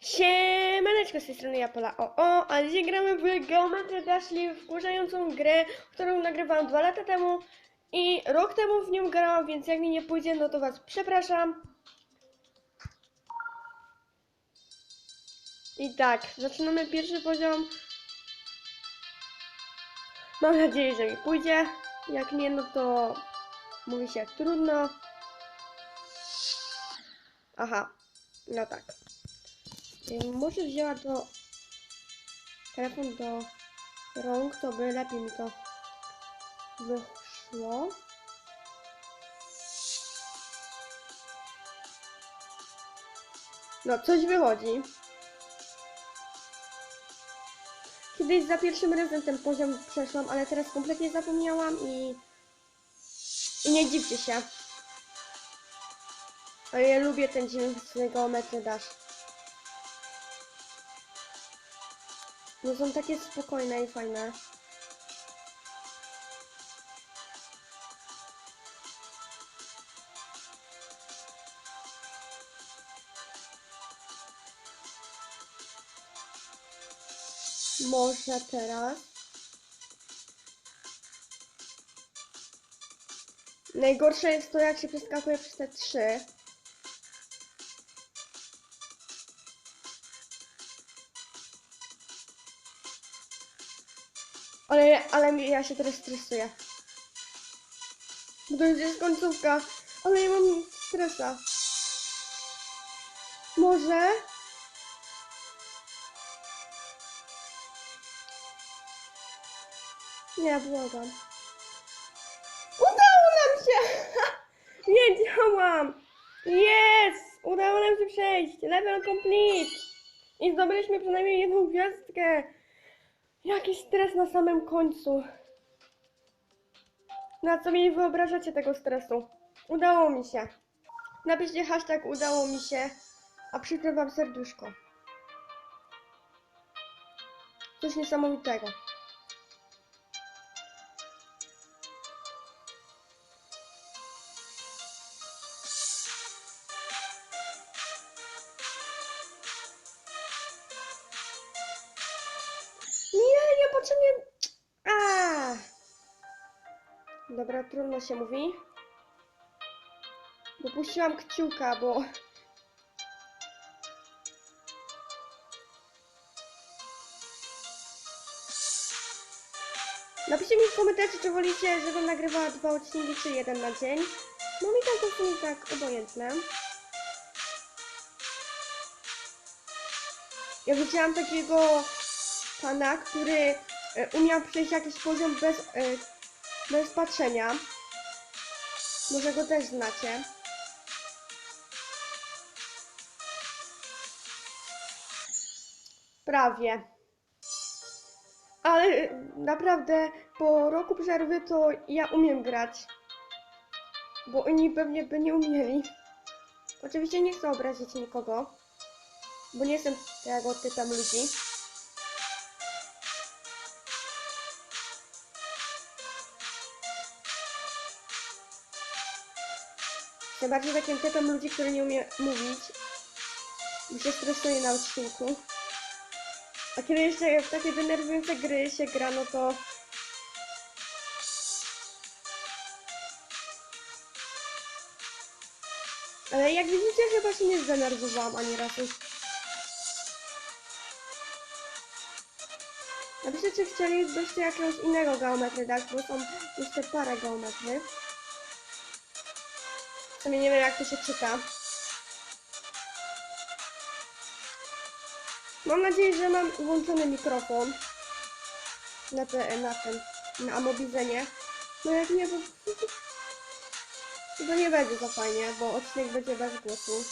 Siemaneczko z tej strony Japola o o, a dzisiaj gramy w Geometry Dashly, wkurzającą grę, którą nagrywałam dwa lata temu i rok temu w nią grałam, więc jak mi nie pójdzie, no to was przepraszam. I tak, zaczynamy pierwszy poziom. Mam nadzieję, że mi pójdzie. Jak nie, no to mówi się trudno. Aha, no tak. Może wzięła do telefon do rąk, to by lepiej mi to wyszło. No, coś wychodzi. Kiedyś za pierwszym razem ten poziom przeszłam, ale teraz kompletnie zapomniałam i... I nie dziwcie się. Ale ja lubię ten dźwięk z geometry dash. No są takie spokojne i fajne. Może teraz. Najgorsze jest to, jak się przeskakuje przez te trzy. Ale, ale ja się teraz stresuję. Bo to już jest końcówka. Ale ja mam stresa. Może? Nie, błagam. Udało nam się! Wiedziałam! Jest! Udało nam się przejść! Level complete! I zdobyliśmy przynajmniej jedną gwiazdkę! Jaki stres na samym końcu. Na co mi wyobrażacie tego stresu? Udało mi się. Napiszcie hashtag udało mi się, a przyklę wam serduszko. Coś niesamowitego. Nie, niepotrzebnie. A. Dobra, trudno się mówi. Dopuściłam kciuka, bo. Napiszcie mi w komentarzu, czy wolicie, żebym nagrywała dwa odcinki, czy jeden na dzień. No mi tak to sumie tak obojętne. Ja widziałam takiego pana, który e, umiał przejść jakiś poziom bez, e, bez patrzenia. Może go też znacie. Prawie. Ale e, naprawdę po roku przerwy to ja umiem grać. Bo oni pewnie by nie umieli. Oczywiście nie chcę obrazić nikogo. Bo nie jestem tego typem ludzi. Jestem bardziej takim typem ludzi, który nie umie mówić. Bo się stresuje na odcinku. A kiedy jeszcze w takie denerwujące gry się gra, no to... Ale jak widzicie, chyba się nie zdenerwowałam ani razu. Napiszcie, czy chcielibyście jakiegoś innego geometry, tak? Bo są jeszcze parę geometry. Sumie nie wiem, jak to się czyta. Mam nadzieję, że mam włączony mikrofon na, te, na ten, na. No jak nie, to, to nie będzie za fajnie, bo odcinek będzie bez głosu.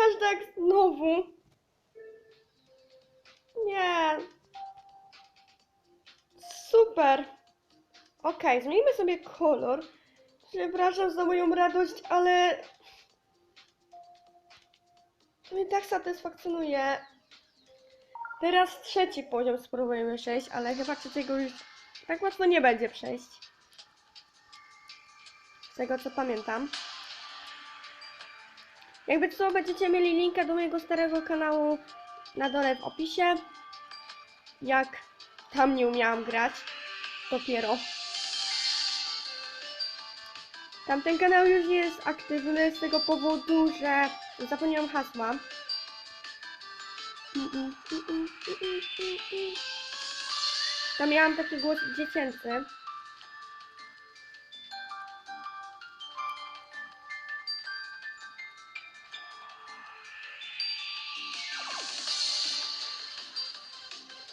Hashtag znowu. Nie. Super. Okej, zmienimy sobie kolor. Przepraszam za moją radość, ale... To mnie tak satysfakcjonuje. Teraz trzeci poziom spróbujemy przejść, ale chyba trzeciego już tak łatwo nie będzie przejść. Z tego co pamiętam. Jakby co, będziecie mieli linkę do mojego starego kanału na dole w opisie. Jak tam nie umiałam grać. Dopiero. Tamten kanał już nie jest aktywny z tego powodu, że zapomniałam hasła. Mm, mm, mm. Tam miałam taki głos dziecięcy.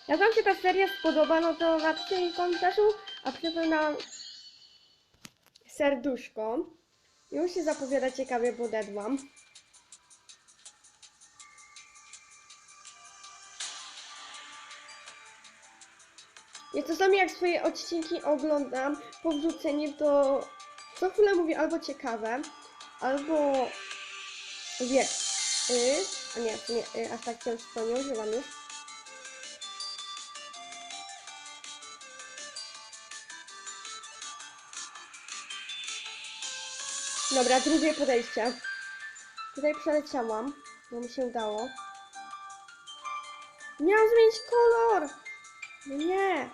Jak Wam się ta seria spodoba, no to napiszcie mi w komentarzu, a przypomnę na serduszko. Już się zapowiada ciekawie, bo dedłam. Ja czasami jak swoje odcinki oglądam po wrzuceniu, to co chwilę mówię albo ciekawe, albo wie, y, a nie, nie y, aż tak ciężko nie używam już. Dobra, drugie podejście. Tutaj przeleciałam, bo mi się udało. Miałam zmienić kolor! No nie!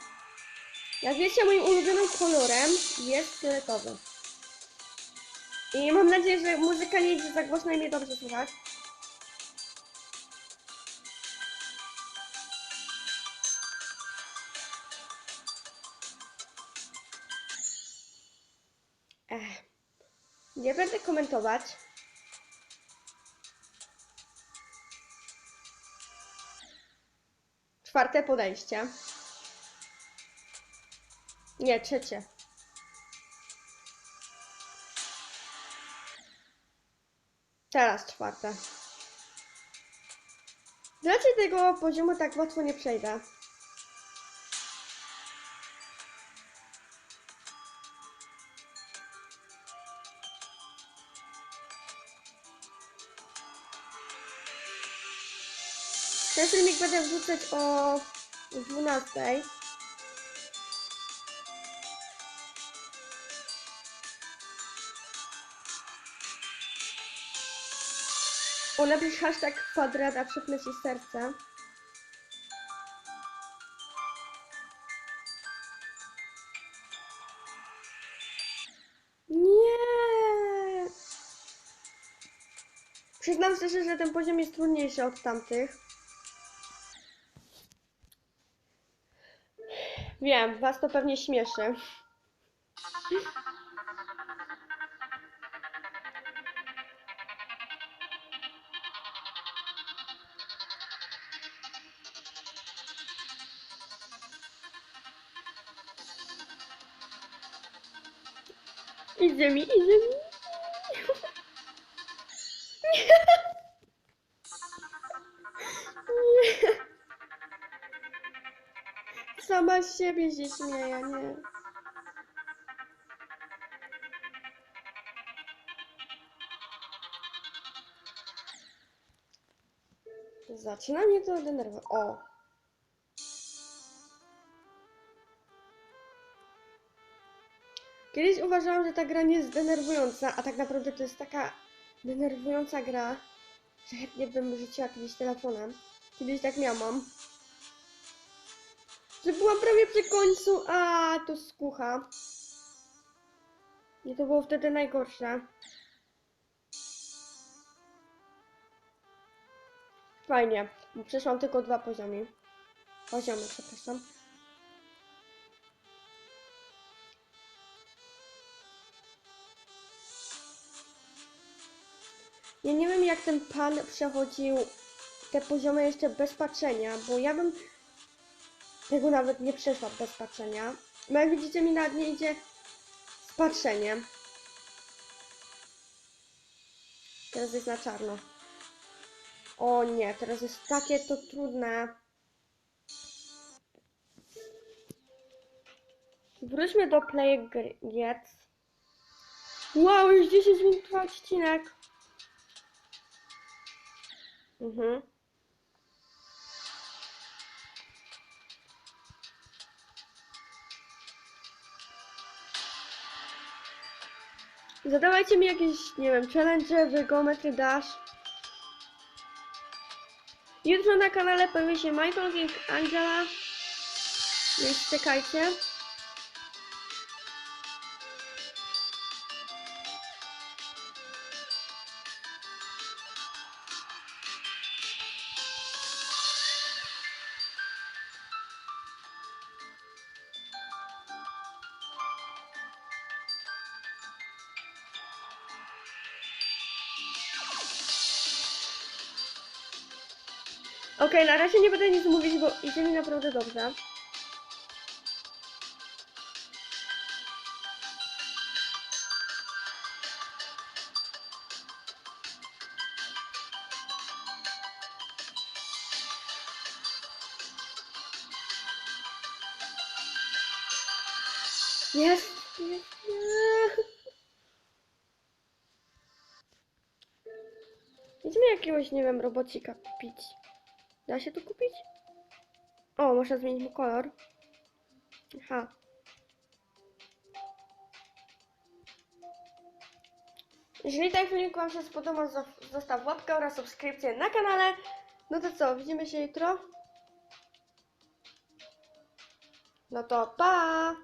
Jak wiecie, moim ulubionym kolorem jest fioletowy. I mam nadzieję, że muzyka nie jest za głośna i mnie dobrze słychać. Ech. Nie będę komentować. Czwarte podejście. Nie, trzecie. Teraz czwarte. Raczej tego poziomu tak łatwo nie przejdę. Filmik będę wrzucać o 12. O, napisz hashtag kwadrat, a przypnę ci serce. Przyznam szczerze, że ten poziom jest trudniejszy od tamtych. Wiem, was to pewnie śmieszy. Idzie mi, idzie mi. Siebie się śmieje, nie. Zaczyna mnie to denerwować. O! Kiedyś uważałam, że ta gra nie jest denerwująca, a tak naprawdę to jest taka denerwująca gra, że chętnie bym rzuciła kiedyś telefonem. Kiedyś tak miałam. Że byłam prawie przy końcu, a to skucha. I to było wtedy najgorsze. Fajnie, bo przeszłam tylko dwa poziomy. Poziomy, przepraszam. Ja nie wiem jak ten pan przechodził te poziomy jeszcze bez patrzenia, bo ja bym tego nawet nie przeszła bez patrzenia. No jak widzicie mi nawet nie idzie z patrzeniem. Teraz jest na czarno. O nie, teraz jest takie to trudne. Wróćmy do Play. Wow, już 10 minut odcinek. Mhm. Zadawajcie mi jakieś, nie wiem, challenge w geometry dash. Jutro na kanale pojawi się Michael King Angela. Więc czekajcie. Okej, na razie nie będę nic mówić, bo idzie mi naprawdę dobrze. Jest, jest, nie. Idźmy jakiegoś, nie wiem, robocika kupić. Da się to kupić? O, można zmienić mu kolor. Aha. Jeżeli ten filmik Wam się spodobał, zo- zostaw łapkę oraz subskrypcję na kanale. No to co, widzimy się jutro? No to pa!